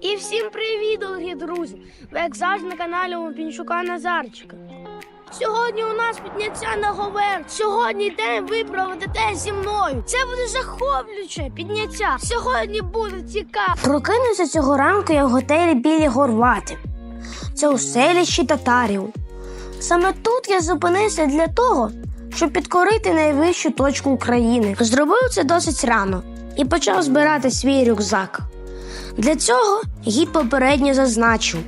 І всім привіт, дорогі друзі! Ви як завжди на каналі у Пінчука Назарчика. Сьогодні у нас підняття на говер. Сьогодні день ви проведете зі мною. Це буде захоплююче підняття. Сьогодні буде цікаво. Прокинувся цього ранку я в готелі білі Горвати. Це у селищі татарів. Саме тут я зупинився для того, щоб підкорити найвищу точку України. Зробив це досить рано і почав збирати свій рюкзак. Для цього гід попередньо зазначив,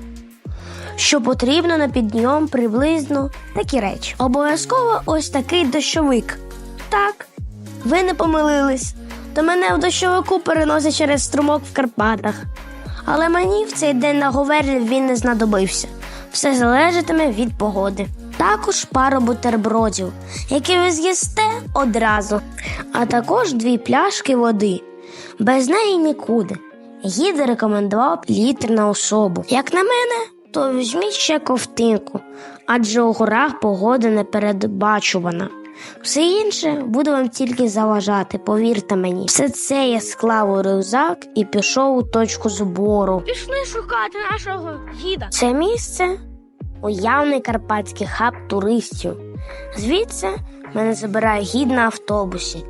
що потрібно на підйом приблизно такі речі. Обов'язково ось такий дощовик. Так, ви не помилились, то мене в дощовику переносить через струмок в Карпатах. Але мені в цей день на Говерлі він не знадобився. Все залежатиме від погоди. Також пару бутербродів, які ви з'їсте одразу, а також дві пляшки води. Без неї нікуди. Гід рекомендував літр на особу. Як на мене, то візьміть ще ковтинку, адже у горах погода не передбачувана. Все інше буде вам тільки заважати, повірте мені. Все це я склав у рюкзак і пішов у точку збору. Пішли шукати нашого гіда. Це місце уявний карпатський хаб туристів. Звідси мене забирає гід на автобусі,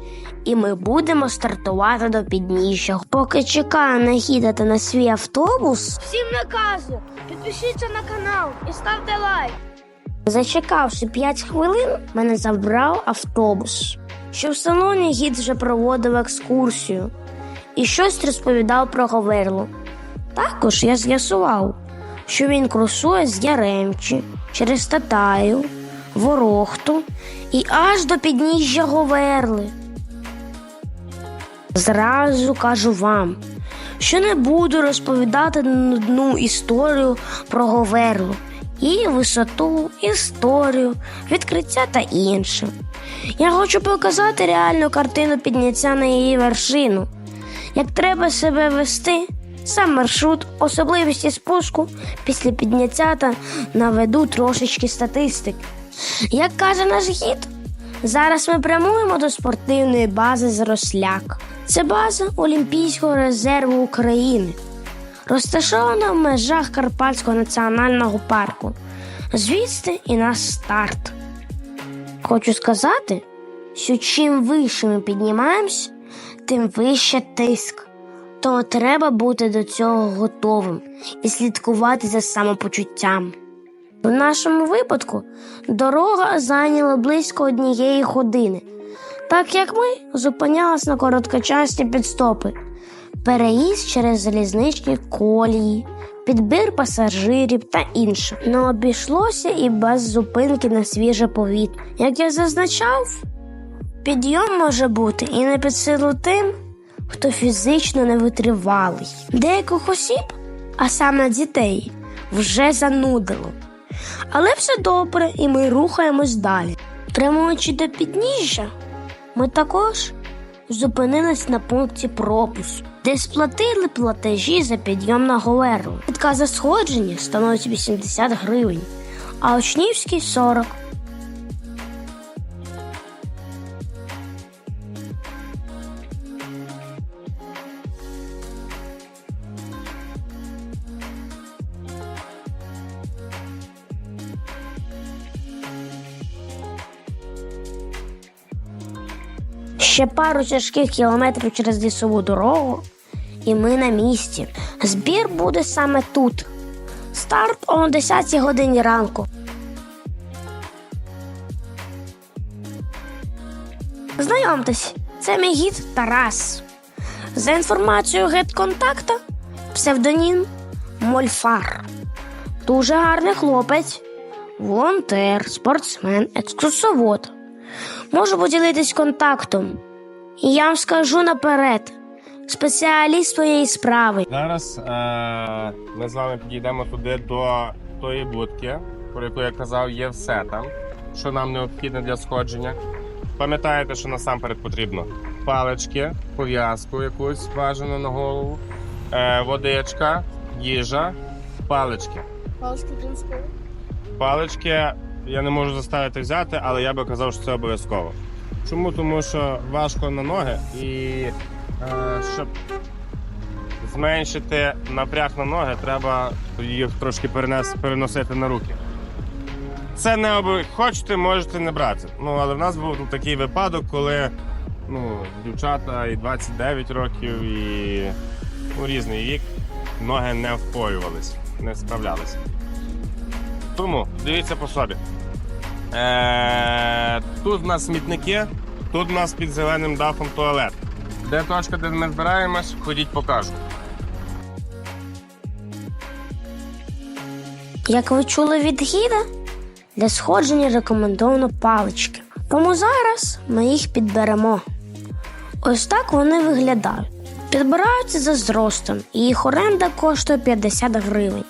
і ми будемо стартувати до підніжжя. Поки чекаю на гіда та на свій автобус. Всім наказу, підпишіться на канал і ставте лайк. Зачекавши 5 хвилин, мене забрав автобус. Що в салоні гід вже проводив екскурсію і щось розповідав про Говерлу. Також я з'ясував, що він курсує з Яремчі через Татаю, Ворохту і аж до підніжжя Говерли. Зразу кажу вам, що не буду розповідати нудну історію про Говерлу, її висоту, історію, відкриття та інше. Я хочу показати реальну картину підняття на її вершину. Як треба себе вести, сам маршрут, особливості спуску після підняття та наведу трошечки статистик. Як каже наш гід, зараз ми прямуємо до спортивної бази Зросляк. Це база Олімпійського резерву України, розташована в межах Карпатського національного парку. Звідси і наш старт. Хочу сказати, що чим вище ми піднімаємось, тим вище тиск. Тому треба бути до цього готовим і слідкувати за самопочуттям. В нашому випадку дорога зайняла близько однієї години, так як ми зупинялись на короткочасні підстопи, переїзд через залізничні колії, підбір пасажирів та інше. Не обійшлося і без зупинки на свіже повітря. Як я зазначав, підйом може бути і не під силу тим, хто фізично не витривалий. Деяких осіб, а саме дітей, вже занудило. Але все добре, і ми рухаємось далі. Прямуючи до підніжжя, ми також зупинились на пункті пропуску, де сплатили платежі за підйом на Говеру? Квитка за сходження становить 80 гривень, а учнівський 40. Ще пару тяжких кілометрів через лісову дорогу, і ми на місці. Збір буде саме тут. Старт о 10 годині ранку. Знайомтесь, це мій гід Тарас. За інформацією гет-контакта, псевдонім Мольфар. Дуже гарний хлопець, волонтер, спортсмен, екскурсовод. Можу поділитись контактом. І я вам скажу наперед. Спеціаліст своєї справи. Зараз е- ми з вами підійдемо туди до тої будки, про яку я казав, є все там, що нам необхідне для сходження. Пам'ятаєте, що насамперед потрібно палички, пов'язку якусь бажану на голову, е- водичка, їжа, палички. Палички принципові. Палички я не можу заставити взяти, але я би казав, що це обов'язково. Чому? Тому що важко на ноги і е, щоб зменшити напряг на ноги, треба їх трошки перенес, переносити на руки. Це не обов'язково. Хочете, можете не брати. Ну, але в нас був такий випадок, коли ну, дівчата і 29 років, і ну, різний вік, ноги не впоювались, не справлялися. Тому дивіться по собі. Е, тут в нас смітники, тут в нас під зеленим дахом туалет. Де точка, де ми збираємось, ходіть покажу. Як ви чули від гіда, для сходження рекомендовано палички. Тому зараз ми їх підберемо. Ось так вони виглядають. Підбираються за зростом, і їх оренда коштує 50 гривень.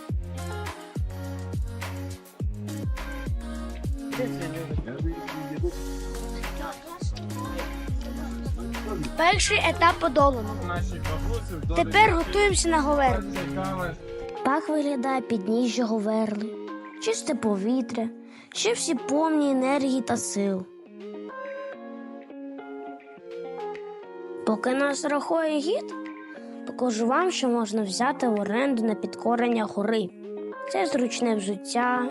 Перший етап подолано. Тепер готуємося на говерлу. Так виглядає підніжжя Говерли, чисте повітря, ще всі повні енергії та сил. Поки нас рахує гід, покажу вам, що можна взяти в оренду на підкорення гори. Це зручне взуття,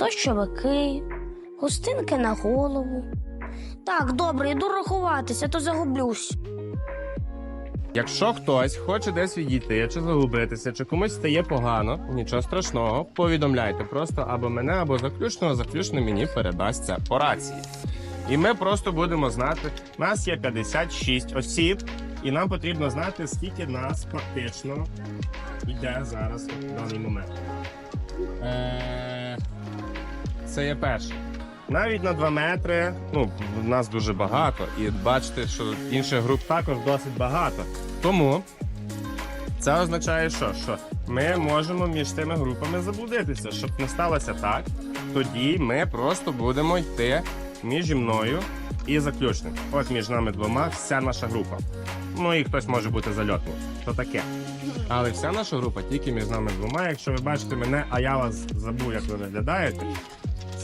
дощовики, густинки на голову. Так, добре, йду рахуватися, то загублюсь. Якщо хтось хоче десь відійти, чи загубитися, чи комусь стає погано, нічого страшного, повідомляйте просто або мене, або заключного, заключно мені передасться по рації. І ми просто будемо знати, нас є 56 осіб, і нам потрібно знати, скільки нас фактично йде зараз в даний момент. Е, Це є перше. Навіть на 2 метри, ну, нас дуже багато, і бачите, що інших груп також досить багато. Тому це означає, що? що ми можемо між тими групами заблудитися. Щоб не сталося так, тоді ми просто будемо йти між мною і заключним. От між нами двома вся наша група. Ну і хтось може бути зальотний. То таке. Але вся наша група тільки між нами двома. Якщо ви бачите мене, а я вас забув, як ви виглядаєте,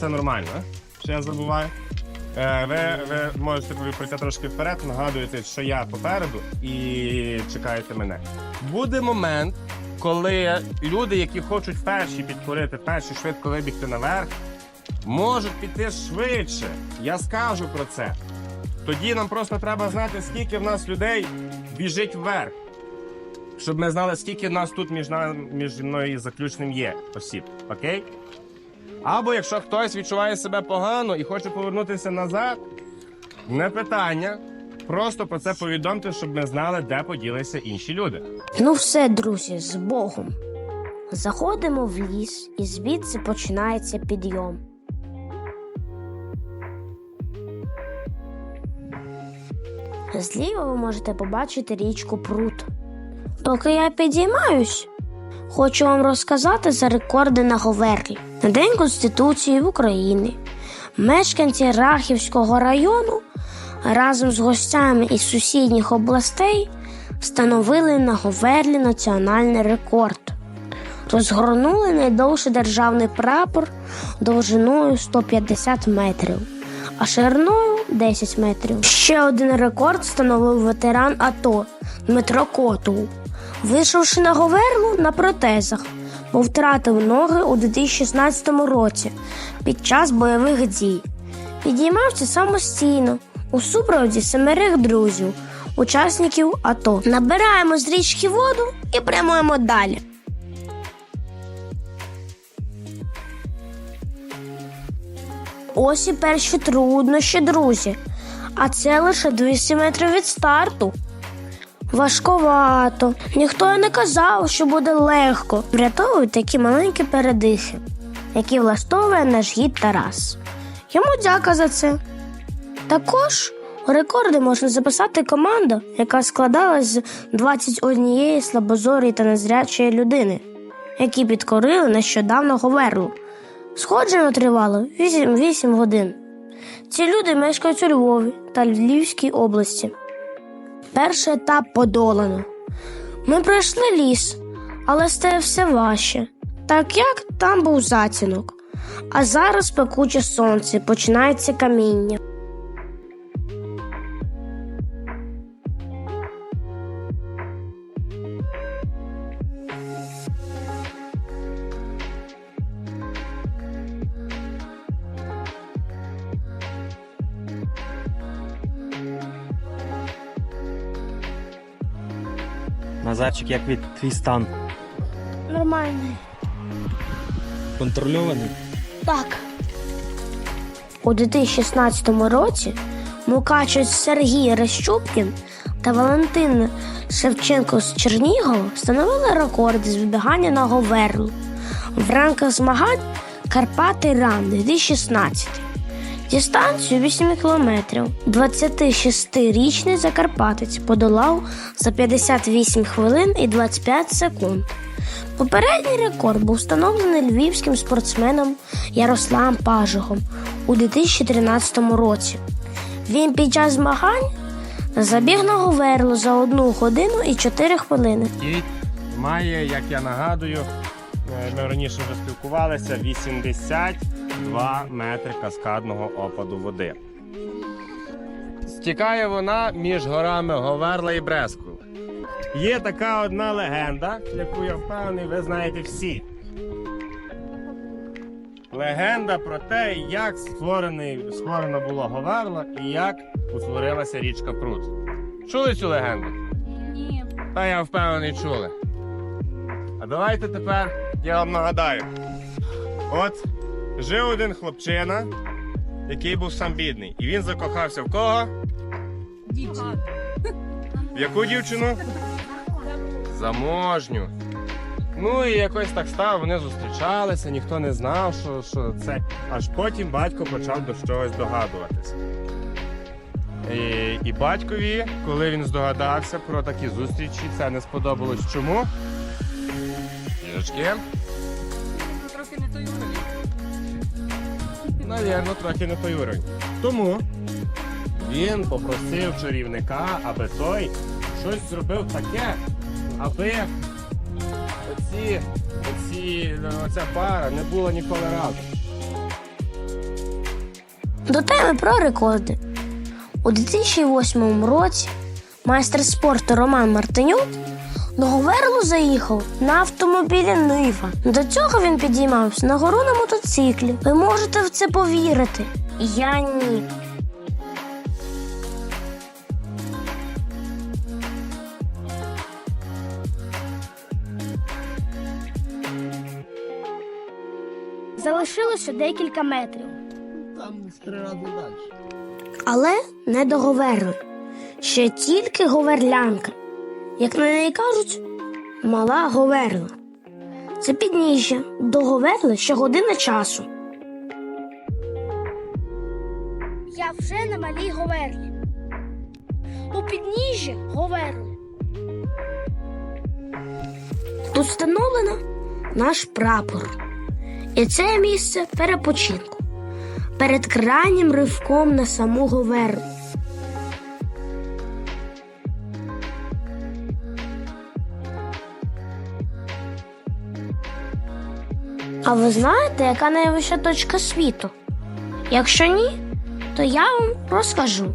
це нормально? Що я забуваю. Е, Ви, ви можете пройти трошки вперед, нагадуєте, що я попереду, і чекаєте мене. Буде момент, коли люди, які хочуть перші підкорити, перші швидко вибігти наверх, можуть піти швидше. Я скажу про це. Тоді нам просто треба знати, скільки в нас людей біжить вверх. Щоб ми знали, скільки в нас тут між, мною і заключним є осіб. Окей? Або якщо хтось відчуває себе погано і хоче повернутися назад, не питання. Просто про це повідомте, щоб ми знали, де поділися інші люди. Ну все, друзі, з Богом. Заходимо в ліс, і звідси починається підйом. Зліва ви можете побачити річку Прут. Поки я підіймаюсь, хочу вам розказати за рекорди на Говерлі. На День Конституції в Україні мешканці Рахівського району разом з гостями із сусідніх областей встановили на Говерлі національний рекорд. Розгорнули найдовший державний прапор довжиною 150 метрів, а шириною 10 метрів. Ще один рекорд встановив ветеран АТО Дмитро Котул, вийшовши на Говерлу на протезах, бо втратив ноги у 2016 році під час бойових дій. Підіймався самостійно у супроводі семерих друзів, учасників АТО. Набираємо з річки воду і прямуємо далі. Ось і перші труднощі, друзі. А це лише 200 метрів від старту. Важковато. Ніхто не казав, що буде легко. Врятовують такі маленькі передихи, які влаштовує наш гід Тарас. Йому дяка за це. Також рекорди можна записати команду, яка складалась з 21 слабозорої та незрячої людини, які підкорили нещодавно Говерлу. Сходження тривало 8, 8 годин. Ці люди мешкають у Львові та Львівській області. Перший етап подолано. Ми пройшли ліс, але стає все важче, так як там був затінок. А зараз пекуче сонце, починається каміння. Назарчик, як від твій стан? Нормально. Контрольований? Так. У 2016 році мукачець Сергій Рещупкін та Валентин Шевченко з Чернігова встановили рекорди з вибігання на Говерлу в рамках змагань Карпати Ран 2016. Дистанцію 8 кілометрів 26-річний закарпатець подолав за 58 хвилин і 25 секунд. Попередній рекорд був встановлений львівським спортсменом Ярославом Пажухом у 2013 році. Він під час змагань забіг на Говерлу за 1 годину і 4 хвилини. І має, як я нагадую, е, ми раніше вже спілкувалися, 82 метри каскадного опаду води. Стікає вона між горами Говерла і Брескул. Є така одна легенда, яку я впевнений, ви знаєте всі. Легенда про те, як створений, створено було Говерла і як утворилася річка Прут. Чули цю легенду? Ні. Та я впевнений, чули. А давайте тепер я вам нагадаю. От жив один хлопчина, який був сам бідний. І він закохався в кого? Дівчина. В яку дівчину? Заможню. Ну і якось так стало, вони зустрічалися, ніхто не знав, що, що це. Аж потім батько почав до чогось догадуватися. І, і батькові, коли він здогадався про такі зустрічі, це не сподобалось. Чому? Трохи не той уровень. Навірно, трохи не той уровень. Тому він попросив чарівника, аби той щось зробив таке, аби оці, оці, оця пара не була ніколи разом. До теми про рекорди. У 2008 році майстер спорту Роман Мартинюк на Говерлу заїхав на автомобілі Нива. До цього він підіймався на гору на мотоциклі. Ви можете в це повірити? Я ні. Залишилося декілька метрів. Там страду далі. Але не до Говерли. Ще тільки говерлянка. Як на неї кажуть, мала Говерла. Це підніжжя до Говерли ще година часу. Я вже на малій Говерлі. У підніжжя Говерли. Тут встановлено наш прапор. І це місце перепочинку перед крайнім ривком на саму Говерлу. А ви знаєте, яка найвища точка світу? Якщо ні, то я вам розкажу,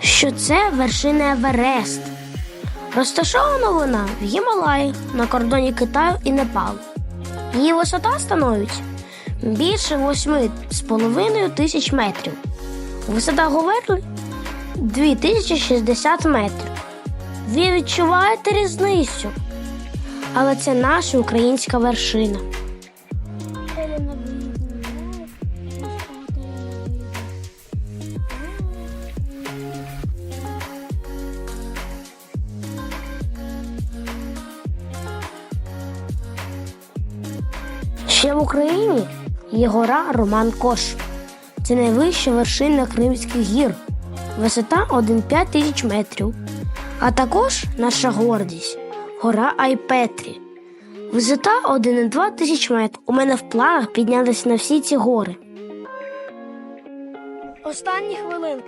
що це вершина Еверест. Розташована вона в Гімалаї на кордоні Китаю і Непалу. Її висота становить більше 8,5 тисяч метрів. Висота Говерли 2060 метрів. Ви відчуваєте різницю, але це наша українська вершина. Україні є гора Роман Кош. Це найвища вершина Кримських гір, висота 1,5 тисяч метрів. А також наша гордість гора Айпетрі. Висота 1,2 тисяч метрів. У мене в планах піднятися на всі ці гори. Останні хвилинки.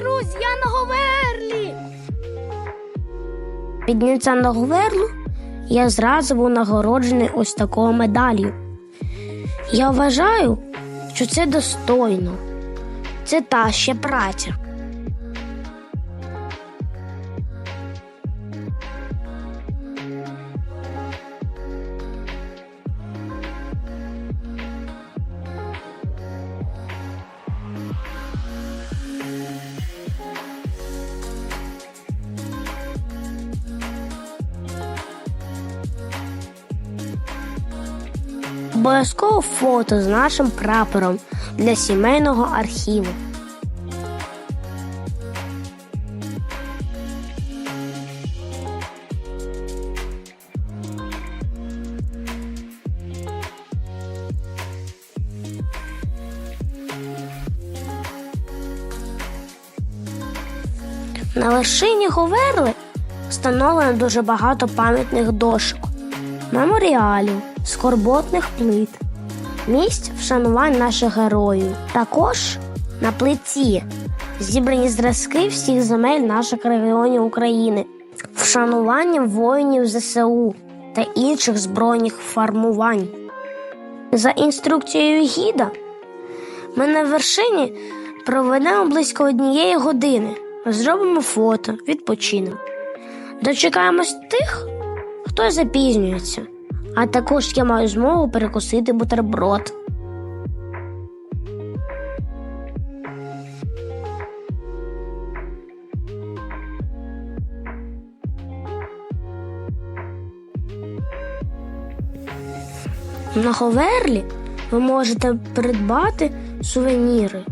Друзі, я на Говерлі. Підняття на Говерлу я зразу був нагороджений ось такою медаллю. Я вважаю, що це достойно. Це та ще праця. Обов'язково фото з нашим прапором для сімейного архіву. На вершині Говерли встановлено дуже багато пам'ятних дошок, меморіалів, скорботних плит, місць вшанувань наших героїв. Також на плиті зібрані зразки всіх земель наших регіонів України, вшанування воїнів ЗСУ та інших збройних формувань. За інструкцією гіда, ми на вершині проведемо близько однієї години, зробимо фото, відпочинемо. Дочекаємось тих, хто запізнюється, а також я маю змогу перекусити бутерброд. На Говерлі ви можете придбати сувеніри,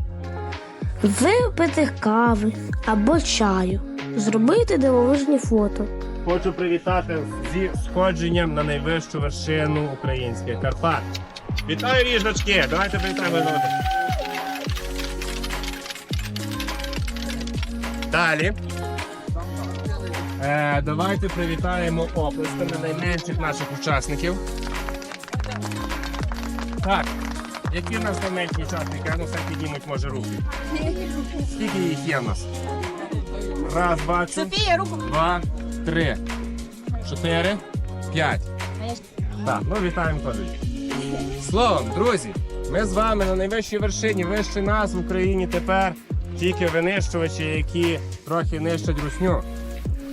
випити кави або чаю, зробити дивовижні фото. Хочу привітати зі сходженням на найвищу вершину українських Карпат. Вітаю, ріжночки! Давайте привітаємо. Далі. Е, давайте привітаємо оплесками найменших наших учасників. Так. Які в нас найменші учасники? Ну все піднімуть, може, руки. Скільки їх є в нас? Раз, бачу. Софія, руку. Два, три, чотири, п'ять. Так, ну вітаємо теж. Словом, друзі, ми з вами на найвищій вершині, вище нас в Україні тепер тільки винищувачі, які трохи нищать русню.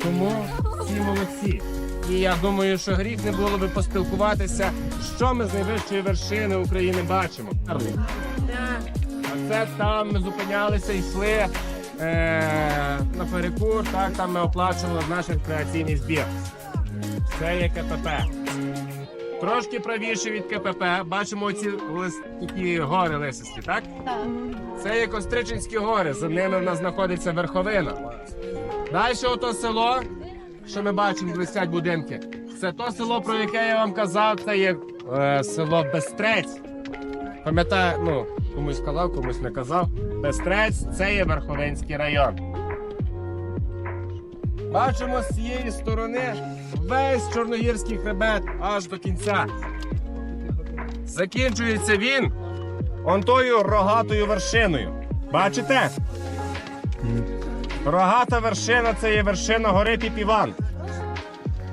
Тому всі молодці. І я думаю, що гріх не було би поспілкуватися, що ми з найвищої вершини України бачимо. А це там ми зупинялися йшли е, на перекур, так, там ми оплачували наш креаційний збір. Це є КПП. Трошки правіше від КПП. Бачимо ці лис... такі гори лисисті, так? Так. Це є Костричинські гори, за ними в нас знаходиться верховина. Далі ото село, що ми бачимо, блистять будинки. Це то село, про яке я вам казав, це є е, село Бестрець. Пам'ятаю, ну, комусь казав, комусь не казав. Бестрець це є Верховинський район. Бачимо з цієї сторони весь Чорногірський хребет аж до кінця. Закінчується він он тою рогатою вершиною. Бачите? Рогата вершина це є вершина гори Піпіван.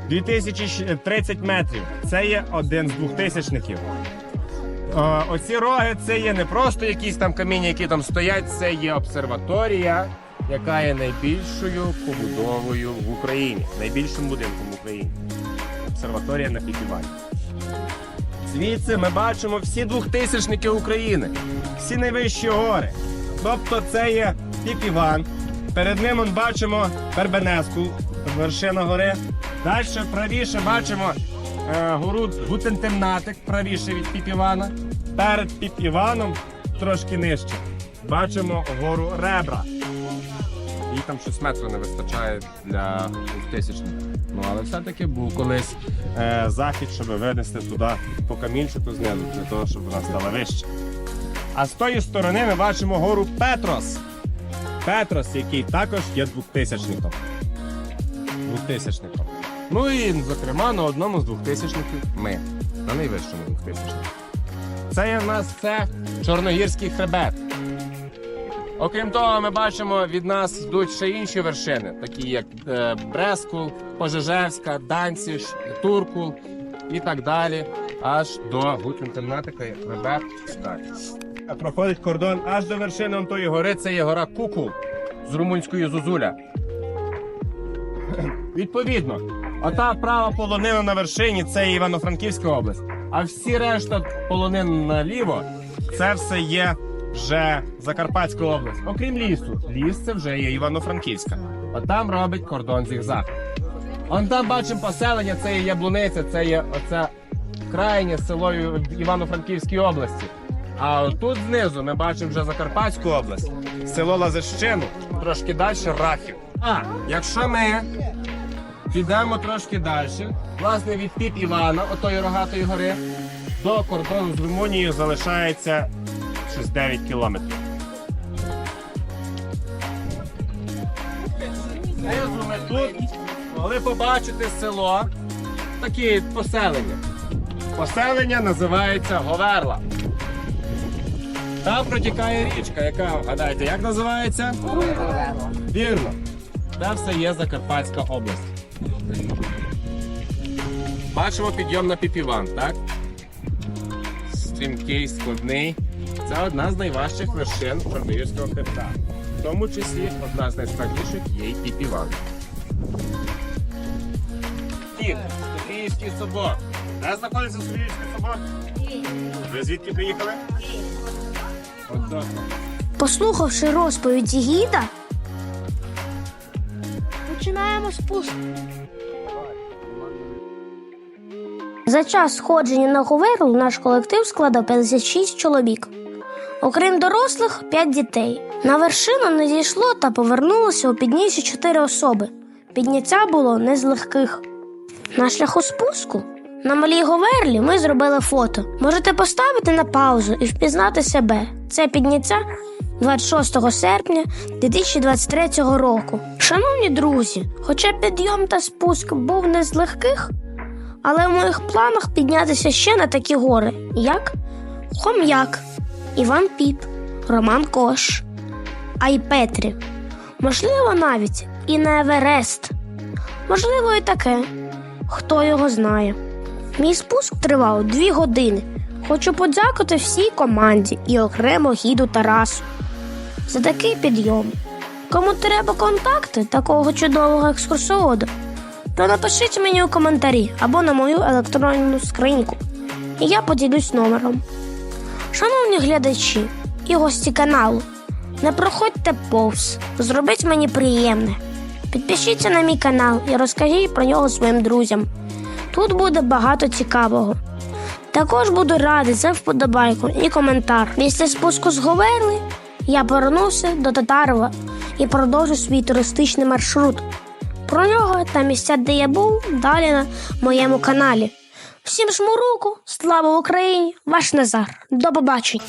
2030 метрів. Це є один з двохтисячників. Е, Оці роги це є не просто якісь там каміння, які там стоять, це є обсерваторія, яка є найбільшою побудовою в Україні, найбільшим будинком в Україні. Обсерваторія на Піпівані. Звідси ми бачимо всі двохтисячники України, всі найвищі гори. Тобто це є Піпіван. Перед ним он бачимо Пербенеску, вершина гори. Далі правіше бачимо е, гору Гутентемнатик, правіше від Піпівана. Перед Піпіваном, трошки нижче, бачимо гору Ребра. Їй там щось метру не вистачає для двохтисячних. Ну але все-таки був колись е, захід, щоб винести туди по камінчику знизу, для того, щоб вона стала вище. А з тої сторони ми бачимо гору Петрос. Петрос, який також є двохтисячником. Двохтисячником. Ну і, зокрема, на одному з двохтисячників ми. На найвищому двохтисячнику. Це є в нас це Чорногірський хребет. Окрім того, ми бачимо, від нас йдуть ще інші вершини, такі як е, Брескул, Пожежевська, Данціш, Туркул і так далі, аж до Гутінтернатика, Ребет. Проходить кордон аж до вершини тої гори, це є гора Кукул з румунської Зузуля. Відповідно, ота права полонина на вершині це Івано-Франківська область, а всі решта полонин наліво це все є вже Закарпатська область. Окрім лісу. Ліс це вже є Івано-Франківська. От там робить кордон зігзаг. Он там бачимо поселення, це є Яблуниця, це є оце крайнє село Івано-Франківській області. А тут знизу ми бачимо вже Закарпатську область, село Лазищину, трошки далі Рахів. А якщо ми підемо трошки далі, власне від Піп Івана, отої рогатої гори, до кордону з Румунією залишається щось 9 кілометрів. Знизу ми тут могли побачити село, такі поселення. Поселення називається Говерла. Там протікає річка, яка, гадайте, як називається? Вірно. Це все є Закарпатська область. Бачимо підйом на Піпіван, так? Стрімкий, складний. Це одна з найважчих вершин Чорногірського хребта. В тому числі одна з найскладніших є й Піпіван. Кіт, Софіївський собор. Де знаходиться Софіївський собор? Ви звідки приїхали? От. Послухавши розповіді гіда, спуск. За час сходження на Говерлу наш колектив складав 56 чоловік. Окрім дорослих, 5 дітей. На вершину не зійшло та повернулося у підніжжі 4 особи. Підняття було не з легких. На шляху спуску на малій Говерлі ми зробили фото. Можете поставити на паузу і впізнати себе. Це підняття 26 серпня 2023 року. Шановні друзі, хоча підйом та спуск був не з легких, але в моїх планах піднятися ще на такі гори, як Хом'як, Іван Піп, Роман Кош, Айпетрі. Можливо, навіть і на Еверест. Можливо, і таке. Хто його знає. Мій спуск тривав дві години. Хочу подякувати всій команді і окремо гіду Тарасу за такий підйом. Кому треба контакти такого чудового екскурсоводу, то напишіть мені у коментарі або на мою електронну скриньку, і я поділюсь номером. Шановні глядачі і гості каналу, не проходьте повз, зробіть мені приємне. Підпишіться на мій канал і розкажіть про нього своїм друзям. Тут буде багато цікавого. Також буду радий за вподобайку і коментар. Після спуску з Говерли я повернувся до Татарова і продовжу свій туристичний маршрут. Про нього та місця, де я був, далі на моєму каналі. Всім жму руку, слава Україні! Ваш Назар. До побачення!